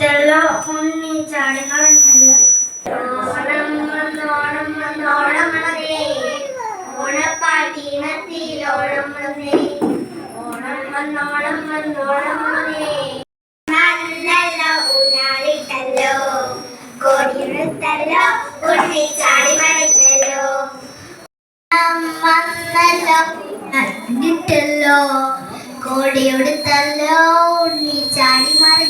കൊടിയുടുത്തല്ലോ ഉണ്ണി ഓണം വന്നോണം വന്നോണം ഓണം വന്നേ. ഓണം വന്നോണം വന്നോണം ഉണ്ണി ചാടി മറിഞ്ഞല്ലോ. കോടിയെടുത്തല്ലോ ഉണ്ണി ചാടി മറിഞ്ഞല്ലോ.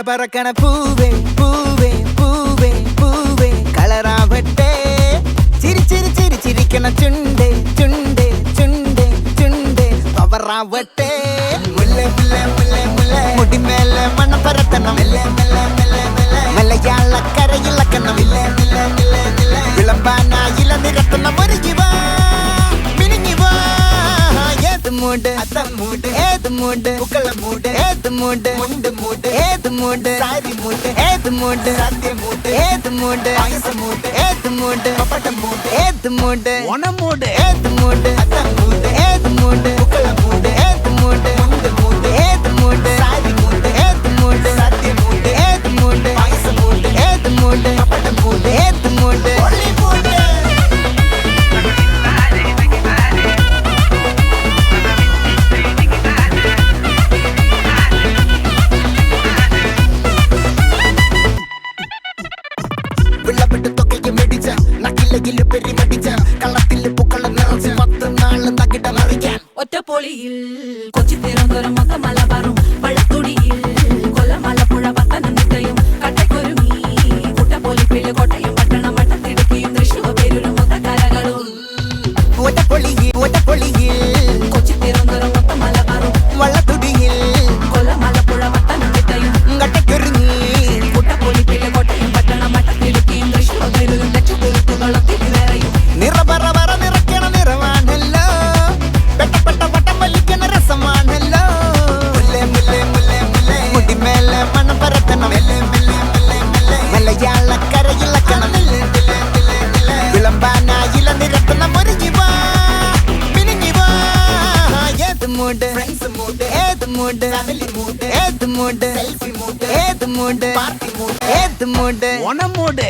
பரபரக்கன பூவே பூவே பூவே பூவே கலராவட்டே சிரி சிரி சிரி சிரிக்கன சுண்டே சுண்டே சுண்டே சுண்டே. பவராவட்டே முல்ல முல்ல முல்ல முல்ல. முடி மேல மன பரத்தனம் மெல்ல மெல்ல மெல்ல மெல்ல. மெல்லையால கரையில் கண்ணம் இல்ல இல்ல இல்ல இல்ல விளம்பானா இள நிறத்தனம் மூட்டு ஏது மூட்டு புக்கல மூட்டு ஏது மூட்டு முண்டு மூட்டு ஏது மூட்டு சாரி மூட்டு ஏது மூட்டு சத்திய மூட்டு ஏது மூட்டு ஐச மூட்டு ஏது மூட்டு பப்பட்ட மூட்டு ஏது மூட்டு உன மூட்டு ஏது மூட்டு மூட்டு ஏது மூட்டு നക്കിലകിൽ പെരുമടിച്ച കള്ളത്തിൽ പൂക്കള നിറച്ച് പത്ത് നാൾ ഒറ്റപ്പൊളിയിൽ കൊച്ചി തിരുവനന്തപുരം മൊത്തം മലബാറും பணம் பரத்தனம் மலையாள கரையில் கணம் விளம்பானா இல நிறத்தனம் முறிஞ்சிவா மினிஞ்சிவா ஏது மூடு. ஏது மூடு. ஏது மூடு. ஏது மூடு. ஏது மூடு. உணமூடு